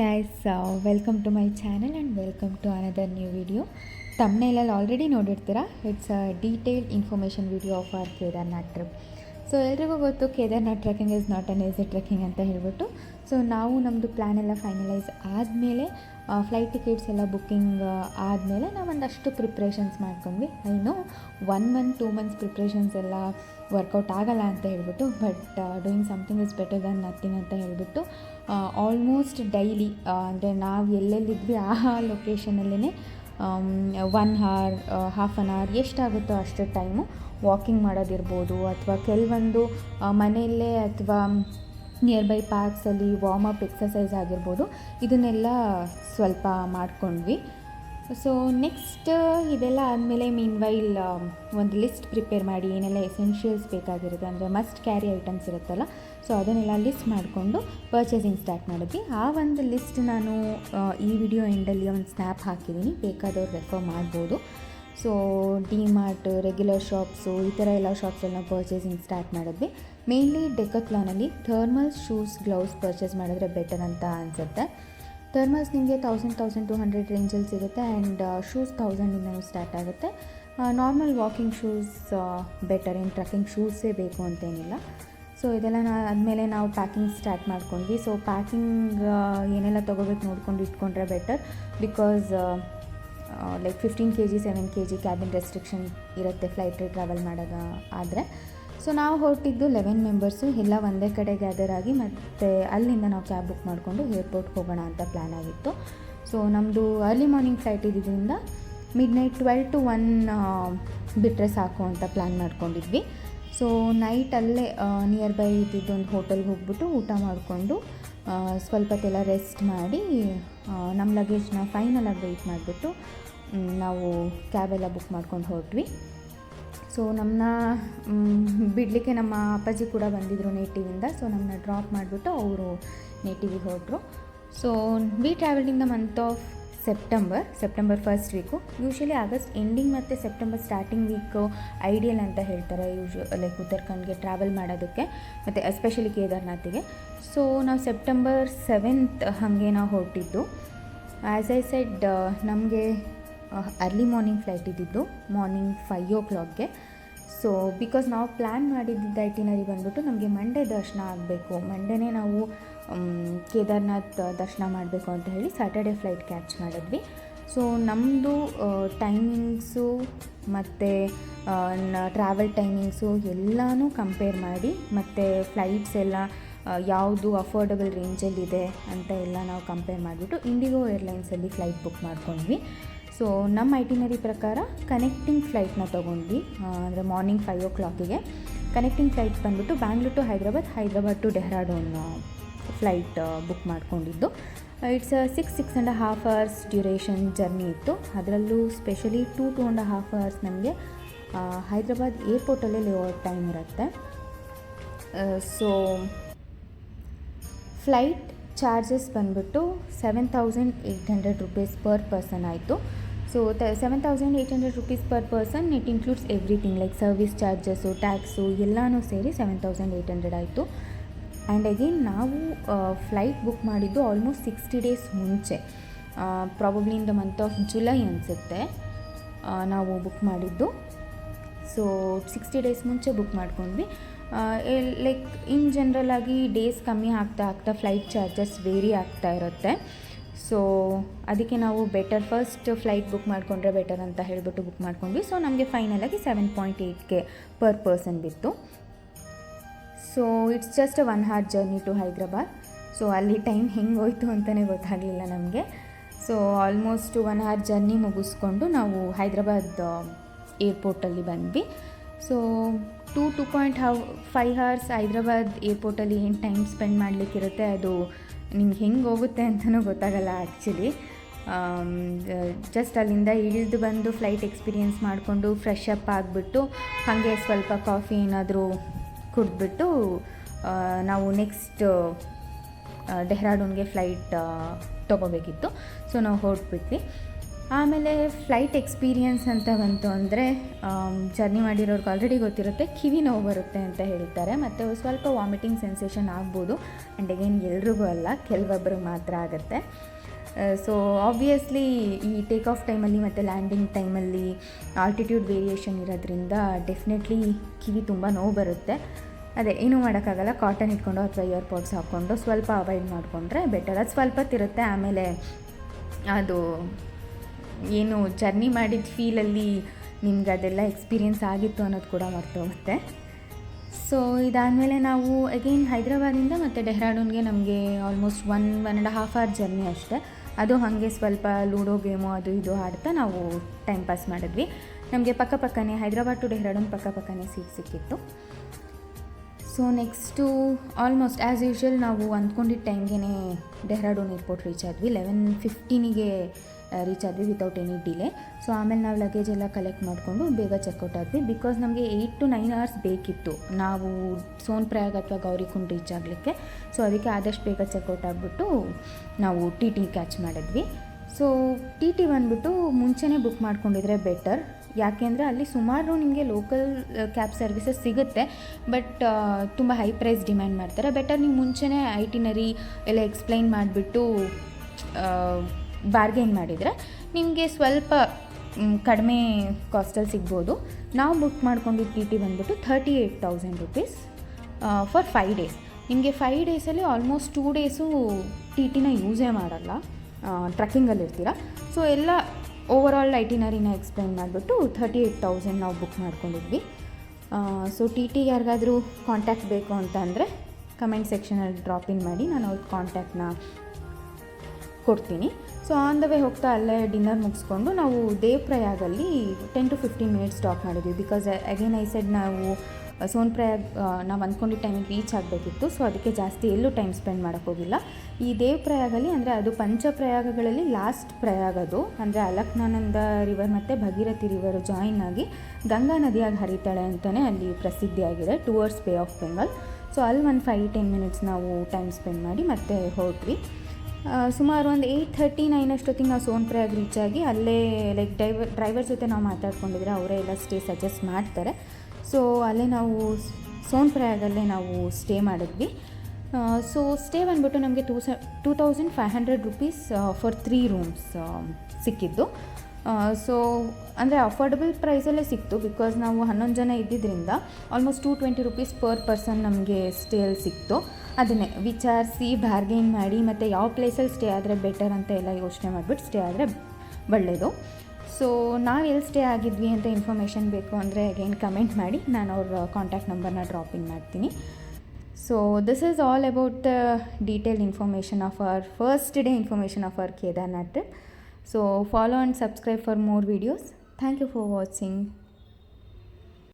Guys welcome to my channel and welcome to another new video ತಮ್ಮನೇಲಲ್ಲಿ already ನೋಡಿರ್ತೀರ? It's a detailed information video of our Kedarnath trip so ಎಲ್ರಿಗೂ ಗೊತ್ತು Kedarnath trekking is not an easy trekking ಅಂತ ಹೇಳ್ಬಿಟ್ಟು. So ನಾವು ನಮ್ಮದು plan ಎಲ್ಲ finalise ಆದಮೇಲೆ flight tickets ಎಲ್ಲ ಬುಕ್ಕಿಂಗ್ ಆದಮೇಲೆ ನಾವು ಒಂದಷ್ಟು ಪ್ರಿಪ್ರೇಷನ್ಸ್ ಮಾಡ್ಕೊಂಡ್ವಿ. I know one month two months preparations ಎಲ್ಲ ವರ್ಕೌಟ್ ಆಗಲ್ಲ ಅಂತ ಹೇಳ್ಬಿಟ್ಟು but doing something is better than nothing ಅಂತ ಹೇಳ್ಬಿಟ್ಟು ಆಲ್ಮೋಸ್ಟ್ ಡೈಲಿ ಅಂದರೆ ನಾವು ಎಲ್ಲೆಲ್ಲಿದ್ವಿ ಆ ಲೊಕೇಶನಲ್ಲೇ one hour half an hour ಎಷ್ಟಾಗುತ್ತೋ ಅಷ್ಟು ಟೈಮು ವಾಕಿಂಗ್ ಮಾಡೋದಿರ್ಬೋದು ಅಥವಾ ಕೆಲವೊಂದು ಮನೆಯಲ್ಲೇ ಅಥವಾ ನಿಯರ್ ಬೈ ಪಾರ್ಕ್ಸಲ್ಲಿ ವಾರ್ಮ್ ಅಪ್ ಎಕ್ಸಸೈಸ್ ಆಗಿರ್ಬೋದು. ಇದನ್ನೆಲ್ಲ ಸ್ವಲ್ಪ ಮಾಡಿಕೊಂಡ್ವಿ. ಸೊ ನೆಕ್ಸ್ಟ್ ಇದೆಲ್ಲ ಆದಮೇಲೆ ಮೀನ್ ವೈಲ್ ಒಂದು ಲಿಸ್ಟ್ ಪ್ರಿಪೇರ್ ಮಾಡಿ ಏನೆಲ್ಲ ಎಸೆನ್ಷಿಯಲ್ಸ್ ಬೇಕಾಗಿರುತ್ತೆ. ಅಂದರೆ ಮಸ್ಟ್ ಕ್ಯಾರಿ ಐಟಮ್ಸ್ ಇರುತ್ತಲ್ಲ ಸೊ ಅದನ್ನೆಲ್ಲ ಲಿಸ್ಟ್ ಮಾಡಿಕೊಂಡು ಪರ್ಚೇಸಿಂಗ್ ಸ್ಟಾರ್ಟ್ ಮಾಡಿದ್ವಿ. ಆ ಒಂದು ಲಿಸ್ಟ್ ನಾನು ಈ ವಿಡಿಯೋ ಎಂಡಲ್ಲಿ ಒಂದು ಸ್ನ್ಯಾಪ್ ಹಾಕಿದ್ದೀನಿ ಬೇಕಾದವ್ರು ರೆಫರ್ ಮಾಡ್ಬೋದು. So D Mart regular shops ಈ ಥರ ಎಲ್ಲ ಶಾಪ್ಸಲ್ಲಿ ಪರ್ಚೇಸಿಂಗ್ ಸ್ಟಾರ್ಟ್ ಮಾಡಿದ್ವಿ. ಮೇಯ್ನ್ಲಿ ಡೆಕತ್ಲಾನಲ್ಲಿ ಥರ್ಮಲ್ ಶೂಸ್ ಗ್ಲೌಸ್ ಪರ್ಚೇಸ್ ಮಾಡಿದ್ರೆ ಬೆಟರ್ ಅಂತ ಅನಿಸುತ್ತೆ. ಥರ್ಮಲ್ಸ್ ನಿಮಗೆ ತೌಸಂಡ್ ತೌಸಂಡ್ ಟು ಹಂಡ್ರೆಡ್ ರೇಂಜಲ್ಲಿ ಸಿಗುತ್ತೆ ಆ್ಯಂಡ್ ಶೂಸ್ ತೌಸಂಡಿಂದನೂ ಸ್ಟಾರ್ಟ್ ಆಗುತ್ತೆ. ನಾರ್ಮಲ್ ವಾಕಿಂಗ್ ಶೂಸ್ ಬೆಟರ್ ಏನು ಟ್ರಕ್ಕಿಂಗ್ ಶೂಸೇ ಬೇಕು ಅಂತೇನಿಲ್ಲ. ಸೊ ಇದೆಲ್ಲ ನಾ ಆದಮೇಲೆ ನಾವು ಪ್ಯಾಕಿಂಗ್ ಸ್ಟಾರ್ಟ್ ಮಾಡ್ಕೊಂಡ್ವಿ. ಸೊ ಪ್ಯಾಕಿಂಗ್ ಏನೆಲ್ಲ ತೊಗೋಬೇಕು ನೋಡ್ಕೊಂಡು ಇಟ್ಕೊಂಡ್ರೆ better because like fifteen K G seven K G cabin restriction ಇರುತ್ತೆ ಫ್ಲೈಟ್ ಟ್ರಾವೆಲ್ ಮಾಡೋದ ಆದರೆ. ಸೊ ನಾವು ಹೊರಟಿದ್ದು ಲೆವೆನ್ ಮೆಂಬರ್ಸು ಎಲ್ಲ ಒಂದೇ ಕಡೆ ಗ್ಯಾದರ್ ಆಗಿ ಮತ್ತು ಅಲ್ಲಿಂದ ನಾವು ಕ್ಯಾಬ್ ಬುಕ್ ಮಾಡಿಕೊಂಡು ಏರ್ಪೋರ್ಟ್ಗೆ ಹೋಗೋಣ ಅಂತ ಪ್ಲ್ಯಾನ್ ಆಗಿತ್ತು. ಸೊ ನಮ್ಮದು ಅರ್ಲಿ ಮಾರ್ನಿಂಗ್ ಫ್ಲೈಟ್ ಇದ್ದಿದ್ದರಿಂದ midnight twelve to one ಬಿಟ್ಟರೆ ಸಾಕು ಅಂತ ಪ್ಲ್ಯಾನ್ ಮಾಡ್ಕೊಂಡಿದ್ವಿ. ಸೊ ನೈಟ್ ಅಲ್ಲೇ ನಿಯರ್ ಬೈ ಇದ್ದಿದ್ದೊಂದು ಹೋಟೆಲ್ಗೆ ಹೋಗ್ಬಿಟ್ಟು ಊಟ ಮಾಡಿಕೊಂಡು ಸ್ವಲ್ಪ ಹೊತ್ತೆಲ್ಲ ರೆಸ್ಟ್ ಮಾಡಿ ನಮ್ಮ ಲಗೇಜ್ನ ಫೈನಲಾಗಿ ವೆಯ್ಟ್ ಮಾಡಿಬಿಟ್ಟು ನಾವು ಕ್ಯಾಬೆಲ್ಲ ಬುಕ್ ಮಾಡ್ಕೊಂಡು ಹೊರಟ್ವಿ. ಸೊ ನಮ್ಮನ್ನ ಬಿಡಲಿಕ್ಕೆ ನಮ್ಮ ಅಪ್ಪಾಜಿ ಕೂಡ ಬಂದಿದ್ದರು ನೇಟಿವಿಂದ ಸೊ ನಮ್ಮನ್ನ ಡ್ರಾಪ್ ಮಾಡಿಬಿಟ್ಟು ಅವರು ನೇಟಿವಿಗೆ ಹೊರಟರು. So we traveling the month of September September first week usually August ending ಮತ್ತು ಸೆಪ್ಟೆಂಬರ್ ಸ್ಟಾರ್ಟಿಂಗ್ ವೀಕು ಐಡಿಯಲ್ ಅಂತ ಹೇಳ್ತಾರೆ. ಯೂಶು ಲೈಕ್ ಉತ್ತರಾಖಂಡ್ಗೆ ಟ್ರಾವೆಲ್ ಮಾಡೋದಕ್ಕೆ, ಮತ್ತು ಎಸ್ಪೆಷಲಿ ಕೇದಾರ್ನಾಥಿಗೆ ಸೊ ನಾವು ಸೆಪ್ಟೆಂಬರ್ ಸೆವೆಂತ್ ಹಾಗೆ ನಾವು ಹೊರಟಿದ್ದು. ಆ್ಯಸ್ ಐ ಸೆಡ್ ನಮಗೆ ಅರ್ಲಿ ಮಾರ್ನಿಂಗ್ ಫ್ಲೈಟ್ ಇದ್ದಿದ್ದು ಮಾರ್ನಿಂಗ್ ಫೈವ್ ಓ ಕ್ಲಾಕ್ಗೆ ಸೊ ಬಿಕಾಸ್ ನಾವು ಪ್ಲ್ಯಾನ್ ಮಾಡಿದ್ದ ಐಟಿನರಿ ಬಂದ್ಬಿಟ್ಟು ನಮಗೆ ಮಂಡೇ ದರ್ಶನ ಆಗಬೇಕು. ಮಂಡೇನೇ ನಾವು ಕೇದಾರ್ನಾಥ್ ದರ್ಶನ ಮಾಡಬೇಕು ಅಂತ ಹೇಳಿ ಸ್ಯಾಟರ್ಡೆ ಫ್ಲೈಟ್ ಕ್ಯಾಚ್ ಮಾಡಿದ್ವಿ. ಸೊ ನಮ್ಮದು ಟೈಮಿಂಗ್ಸು ಮತ್ತು ಟ್ರಾವೆಲ್ ಟೈಮಿಂಗ್ಸು ಎಲ್ಲನೂ ಕಂಪೇರ್ ಮಾಡಿ ಮತ್ತು ಫ್ಲೈಟ್ಸ್ ಎಲ್ಲ ಯಾವುದು ಅಫೋರ್ಡಬಲ್ ರೇಂಜಲ್ಲಿದೆ ಅಂತ ಎಲ್ಲ ನಾವು ಕಂಪೇರ್ ಮಾಡಿಬಿಟ್ಟು ಇಂಡಿಗೋ ಏರ್ಲೈನ್ಸಲ್ಲಿ ಫ್ಲೈಟ್ ಬುಕ್ ಮಾಡ್ಕೊಂಡ್ವಿ. ಸೊ ನಮ್ಮ ಐಟಿನರಿ ಪ್ರಕಾರ ಕನೆಕ್ಟಿಂಗ್ ಫ್ಲೈಟ್ನ ತೊಗೊಂಡ್ವಿ ಅಂದರೆ ಮಾರ್ನಿಂಗ್ ಫೈವ್ ಓ ಕ್ಲಾಕಿಗೆ ಕನೆಕ್ಟಿಂಗ್ ಫ್ಲೈಟ್ ಬಂದುಬಿಟ್ಟು Bangalore to Hyderabad Hyderabad to Dehradun flight book ಮಾಡಿಕೊಂಡಿದ್ದು. It's six six and half hours duration journey ಇತ್ತು. ಅದರಲ್ಲೂ specially two to and half hours ನಮಗೆ ಹೈದ್ರಾಬಾದ್ ಏರ್ಪೋರ್ಟಲ್ಲೇ ಲೇಔಟ್ ಟೈಮ್ ಇರುತ್ತೆ. ಸೊ ಫ್ಲೈಟ್ ಚಾರ್ಜಸ್ ಬಂದ್ಬಿಟ್ಟು seven thousand eight hundred rupees per person ಆಯಿತು. So the seven thousand eight hundred rupees per person it includes everything like service charges tax ಎಲ್ಲನೂ ಸೇರಿ seven thousand eight hundred ಆಯಿತು. And again ನಾವು flight book ಮಾಡಿದ್ದು almost sixty days ಮುಂಚೆ. Probably in the month of July ಅನಿಸುತ್ತೆ. ನಾವು book ಮಾಡಿದ್ದು. So sixty days ಮುಂಚೆ ಬುಕ್ ಮಾಡ್ಕೊಂಡ್ವಿ. ಲೈಕ್ ಇನ್ ಜನರಲ್ ಆಗಿ ಡೇಸ್ ಕಮ್ಮಿ ಆಗ್ತಾ ಆಗ್ತಾ ಫ್ಲೈಟ್ ಚಾರ್ಜಸ್ ವೇರಿ ಆಗ್ತಾ ಇರುತ್ತೆ. ಸೊ ಅದಕ್ಕೆ ನಾವು ಬೆಟರ್ ಫಸ್ಟ್ ಫ್ಲೈಟ್ ಬುಕ್ ಮಾಡಿಕೊಂಡ್ರೆ ಬೆಟರ್ ಅಂತ ಹೇಳಿಬಿಟ್ಟು ಬುಕ್ ಮಾಡ್ಕೊಂಡ್ವಿ. ಸೊ ನಮಗೆ ಫೈನಲಾಗಿ ಸೆವೆನ್ ಪಾಯಿಂಟ್ ಏಯ್ಟ್ಗೆ ಪರ್ ಪರ್ಸನ್ ಬಿತ್ತು. So it's just one hour journey to Hyderabad so ಅಲ್ಲಿ ಟೈಮ್ ಹೆಂಗೆ ಹೋಯ್ತು ಅಂತಲೇ ಗೊತ್ತಾಗಲಿಲ್ಲ ನಮಗೆ. So almost one hour journey ಮುಗಿಸ್ಕೊಂಡು ನಾವು ಹೈದ್ರಾಬಾದ್ ಏರ್ಪೋರ್ಟಲ್ಲಿ ಬಂದ್ವಿ. So two two point half five hours Hyderabad ಏರ್ಪೋರ್ಟಲ್ಲಿ ಏನು ಟೈಮ್ ಸ್ಪೆಂಡ್ ಮಾಡಲಿಕ್ಕಿರುತ್ತೆ ಅದು ನಿಮ್ಗೆ ಹೆಂಗೆ ಹೋಗುತ್ತೆ ಅಂತಲೂ ಗೊತ್ತಾಗಲ್ಲ ಆ್ಯಕ್ಚುಲಿ ಜಸ್ಟ್ ಅಲ್ಲಿಂದ ಇಳಿದು ಬಂದು ಫ್ಲೈಟ್ ಎಕ್ಸ್ಪೀರಿಯೆನ್ಸ್ ಮಾಡಿಕೊಂಡು ಫ್ರೆಶ್ ಅಪ್ ಆಗಿಬಿಟ್ಟು, ಹಾಗೆ ಸ್ವಲ್ಪ ಕಾಫಿ ಏನಾದರೂ ಕುಡಿದ್ಬಿಟ್ಟು ನಾವು ನೆಕ್ಸ್ಟ್ ಡೆಹ್ರಾಡೂನ್ಗೆ ಫ್ಲೈಟ್ ತೊಗೋಬೇಕಿತ್ತು. ಸೊ ನಾವು ಹೊರಟ್ಬಿಟ್ವಿ. ಆಮೇಲೆ ಫ್ಲೈಟ್ ಎಕ್ಸ್ಪೀರಿಯನ್ಸ್ ಅಂತ ಬಂತು ಅಂದರೆ ಜರ್ನಿ ಮಾಡಿರೋರ್ಗೆ ಆಲ್ರೆಡಿ ಗೊತ್ತಿರುತ್ತೆ, ಕಿವಿ ನೋವು ಬರುತ್ತೆ ಅಂತ ಹೇಳ್ತಾರೆ. ಮತ್ತು ಸ್ವಲ್ಪ ವಾಮಿಟಿಂಗ್ ಸೆನ್ಸೇಷನ್ ಆಗ್ಬೋದು. ಆ್ಯಂಡ್ ಅಗೇನ್ ಎಲ್ರಿಗೂ ಅಲ್ಲ ಕೆಲವೊಬ್ಬರು ಮಾತ್ರ ಆಗುತ್ತೆ. ಸೊ ಆಬ್ವಿಯಸ್ಲಿ ಈ ಟೇಕ್ ಆಫ್ ಟೈಮಲ್ಲಿ ಮತ್ತು ಲ್ಯಾಂಡಿಂಗ್ ಟೈಮಲ್ಲಿ ಆಲ್ಟಿಟ್ಯೂಡ್ ವೇರಿಯೇಷನ್ ಇರೋದ್ರಿಂದ ಡೆಫಿನೆಟ್ಲಿ ಕಿವಿ ತುಂಬ ನೋವು ಬರುತ್ತೆ. ಅದೇ, ಏನೂ ಮಾಡೋಕ್ಕಾಗಲ್ಲ. ಕಾಟನ್ ಇಟ್ಕೊಂಡು ಅಥವಾ ಇಯರ್ಪಾಡ್ಸ್ ಹಾಕ್ಕೊಂಡು ಸ್ವಲ್ಪ ಅವಾಯ್ಡ್ ಮಾಡಿಕೊಂಡ್ರೆ ಬೆಟರ್ ಅದು ಸ್ವಲ್ಪ ತಿರುತ್ತೆ ಆಮೇಲೆ ಅದು ಏನು ಜರ್ನಿ ಮಾಡಿದ ಫೀಲಲ್ಲಿ ನಿಮ್ಗೆ ಅದೆಲ್ಲ ಎಕ್ಸ್ಪೀರಿಯೆನ್ಸ್ ಆಗಿತ್ತು ಅನ್ನೋದು ಕೂಡ ಮರ್ತೋಗುತ್ತೆ. ಸೊ ಇದಾದಮೇಲೆ ನಾವು ಅಗೇನ್ ಹೈದ್ರಾಬಾದಿಂದ ಮತ್ತು ಡೆಹ್ರಾಡೂನ್ಗೆ ನಮಗೆ almost one one and half hour journey ಅಷ್ಟೇ. ಅದು ಹಾಗೆ ಸ್ವಲ್ಪ ಲೂಡೋ ಗೇಮು ಅದು ಇದು ಆಡ್ತಾ ನಾವು ಟೈಮ್ ಪಾಸ್ ಮಾಡಿದ್ವಿ. ನಮಗೆ ಪಕ್ಕ ಪಕ್ಕನೇ ಹೈದ್ರಾಬಾದ್ ಟು ಡೆಹ್ರಾಡೂನ್ ಪಕ್ಕ ಪಕ್ಕನೇ ಸೀಟ್ ಸಿಕ್ಕಿತ್ತು. So next almost as usual ನಾವು ಅಂದ್ಕೊಂಡಿದ್ದ ಟೈಮ್ಗೆ ಡೆಹ್ರಾಡೂನ್ ಏರ್ಪೋರ್ಟ್ ರೀಚ್ ಆದ್ವಿ. ಲೆವೆನ್ ಫಿಫ್ಟೀನಿಗೆ ರೀಚ್ ಆದ್ವಿ ವಿತೌಟ್ ಎನಿ ಡಿಲೇ ಸೊ ಆಮೇಲೆ ನಾವು ಲಗೇಜ್ ಎಲ್ಲ ಕಲೆಕ್ಟ್ ಮಾಡಿಕೊಂಡು ಬೇಗ ಚೆಕ್ಔಟ್ ಆದ್ವಿ. ಬಿಕಾಸ್ ನಮಗೆ ಏಯ್ಟ್ ಟು ನೈನ್ ಅವರ್ಸ್ ಬೇಕಿತ್ತು. ನಾವು ಸೋನ್ ಪ್ರಯಾಗ್ ಅಥವಾ ಗೌರಿಕುಂಡ್ ರೀಚ್ ಆಗಲಿಕ್ಕೆ. ಸೊ ಅದಕ್ಕೆ ಆದಷ್ಟು ಬೇಗ ಚೆಕ್ಔಟ್ ಆಗಿಬಿಟ್ಟು ನಾವು ಟಿ ಟಿ ಕ್ಯಾಚ್ ಮಾಡಿದ್ವಿ. ಸೊ ಟಿ ಟಿ ಬಂದುಬಿಟ್ಟು ಮುಂಚೆನೇ ಬುಕ್ ಮಾಡ್ಕೊಂಡಿದ್ರೆ ಬೆಟರ್ ಯಾಕೆಂದರೆ ಅಲ್ಲಿ ಸುಮಾರು ನಿಮಗೆ ಲೋಕಲ್ ಕ್ಯಾಬ್ ಸರ್ವಿಸಸ್ ಸಿಗುತ್ತೆ ಬಟ್ ತುಂಬ ಹೈ ಪ್ರೈಸ್ ಡಿಮ್ಯಾಂಡ್ ಮಾಡ್ತಾರೆ. ಬೆಟರ್ ನೀವು ಮುಂಚೆನೇ ಐಟಿನರಿ ಎಲ್ಲ ಎಕ್ಸ್ಪ್ಲೈನ್ ಮಾಡಿಬಿಟ್ಟು ಬಾರ್ಗೇನ್ ಮಾಡಿದರೆ ನಿಮಗೆ ಸ್ವಲ್ಪ ಕಡಿಮೆ ಕಾಸ್ಟಲ್ಲಿ ಸಿಗ್ಬೋದು. ನಾವು ಬುಕ್ ಮಾಡ್ಕೊಂಡಿದ್ದ ಟಿ ಟಿ ಬಂದುಬಿಟ್ಟು thirty eight thousand rupees for five days ನಿಮಗೆ ಫೈವ್ ಡೇಸಲ್ಲಿ ಆಲ್ಮೋಸ್ಟ್ ಟೂ ಡೇಸು ಟಿ ಟಿನ ಯೂಸೇ ಮಾಡಲ್ಲ. ಟ್ರಕ್ಕಿಂಗಲ್ಲಿ ಇರ್ತೀರ ಸೊ ಎಲ್ಲ ಓವರ್ ಆಲ್ ಐಟಿನರಿನ ಎಕ್ಸ್ಪ್ಲೈನ್ ಮಾಡಿಬಿಟ್ಟು ಥರ್ಟಿ ಏಯ್ಟ್ ತೌಸಂಡ್ ನಾವು ಬುಕ್ ಮಾಡ್ಕೊಂಡಿದ್ವಿ. ಸೊ ಟಿ ಟಿ ಯಾರಿಗಾದರೂ ಕಾಂಟ್ಯಾಕ್ಟ್ ಬೇಕು ಅಂತ ಅಂದರೆ ಕಮೆಂಟ್ ಸೆಕ್ಷನಲ್ಲಿ ಡ್ರಾಪ್ ಇನ್ ಮಾಡಿ ನಾನು ಅವ್ರ ಕಾಂಟ್ಯಾಕ್ಟ್ನ ಕೊಡ್ತೀನಿ. ಸೊ ಆನ್ ದ ವೇ ಹೋಗ್ತಾ ಅಲ್ಲೇ ಡಿನ್ನರ್ ಮುಗಿಸ್ಕೊಂಡು ನಾವು ದೇವ್ಪ್ರಯಾಗಲ್ಲಿ ten to fifteen minutes stop ಮಾಡಿದ್ವಿ. ಬಿಕಾಸ್ ಅಗೇನ್ ಐ ಸೆಡ್ ನಾವು ಸೋನ್ ಪ್ರಯಾಗ್ ನಾವು ಅಂದ್ಕೊಂಡಿದ್ದ ಟೈಮಿಗೆ ರೀಚ್ ಆಗಬೇಕಿತ್ತು. ಸೊ ಅದಕ್ಕೆ ಜಾಸ್ತಿ ಎಲ್ಲೂ ಟೈಮ್ ಸ್ಪೆಂಡ್ ಮಾಡೋಕ್ಕೋಗಿಲ್ಲ ಈ ದೇವ್ ಪ್ರಯಾಗಲ್ಲಿ ಅಂದರೆ ಅದು ಪಂಚ ಪ್ರಯಾಗಗಳಲ್ಲಿ ಲಾಸ್ಟ್ ಪ್ರಯಾಗ ಅದು. ಅಂದರೆ ಅಲಕ್ನಾನಂದ ರಿವರ್ ಮತ್ತು ಭಗೀರಥಿ ರಿವರ್ ಜಾಯಿನ್ ಆಗಿ ಗಂಗಾ ನದಿಯಾಗಿ ಹರಿತಾಳೆ ಅಂತಲೇ ಅಲ್ಲಿ ಪ್ರಸಿದ್ಧಿಯಾಗಿದೆ towards bay of Bengal so ಅಲ್ಲಿ ಒಂದು ಫೈವ್ ಟೆನ್ ಮಿನಿಟ್ಸ್ ನಾವು ಟೈಮ್ ಸ್ಪೆಂಡ್ ಮಾಡಿ ಮತ್ತೆ ಹೊರಟ್ವಿ ಸುಮಾರು ಒಂದು ಏಯ್ಟ್ ಥರ್ಟಿ ನೈನ್ ಅಷ್ಟೊತ್ತಿಗೆ ನಾವು ಸೋನ್ ಪ್ರಯಾಗ್ ರೀಚ್ ಆಗಿ ಅಲ್ಲೇ ಲೈಕ್ ಡ್ರೈವರ್ ಡ್ರೈವರ್ ಜೊತೆ ನಾವು ಮಾತಾಡ್ಕೊಂಡಿದ್ರೆ ಅವರೇ ಎಲ್ಲ ಸ್ಟೇ ಸಜೆಸ್ಟ್ ಮಾಡ್ತಾರೆ. ಸೊ ಅಲ್ಲೇ ನಾವು ಸೋನ್ ಪ್ರಯಾಗಲ್ಲೇ ನಾವು ಸ್ಟೇ ಮಾಡಿದ್ವಿ. ಸೊ ಸ್ಟೇ ಬಂದ್ಬಿಟ್ಟು ನಮಗೆ ಟೂ ಸ two thousand five hundred rupees for three rooms ಸಿಕ್ಕಿದ್ದು. ಸೊ ಅಂದರೆ ಅಫೋರ್ಡಬಲ್ ಪ್ರೈಸಲ್ಲೇ ಸಿಕ್ತು ಬಿಕಾಸ್ ನಾವು ಹನ್ನೊಂದು ಜನ ಇದ್ದಿದ್ದರಿಂದ almost two twenty rupees per person ನಮಗೆ ಸ್ಟೇಯಲ್ಲಿ ಸಿಕ್ತು. ಅದನ್ನೇ ವಿಚಾರಿಸಿ ಬಾರ್ಗೇನ್ ಮಾಡಿ, ಮತ್ತು ಯಾವ ಪ್ಲೇಸಲ್ಲಿ ಸ್ಟೇ ಆದರೆ ಬೆಟರ್ ಅಂತ ಎಲ್ಲ ಯೋಚನೆ ಮಾಡಿಬಿಟ್ಟು ಸ್ಟೇ ಆದರೆ ಒಳ್ಳೆಯದು ಸೊ ನಾವು ಎಲ್ಲಿ ಸ್ಟೇ ಆಗಿದ್ವಿ ಅಂತ ಇನ್ಫಾರ್ಮೇಷನ್ ಬೇಕು ಅಂದರೆ ಅಗೇನ್ ಕಮೆಂಟ್ ಮಾಡಿ, ನಾನು ಅವ್ರ ಕಾಂಟ್ಯಾಕ್ಟ್ ನಂಬರ್ನ ಡ್ರಾಪ್ ಇನ್ ಮಾಡ್ತೀನಿ. So this is all about the detail information of our first day information of our Kedarnath so follow and subscribe for more videos thank you for watching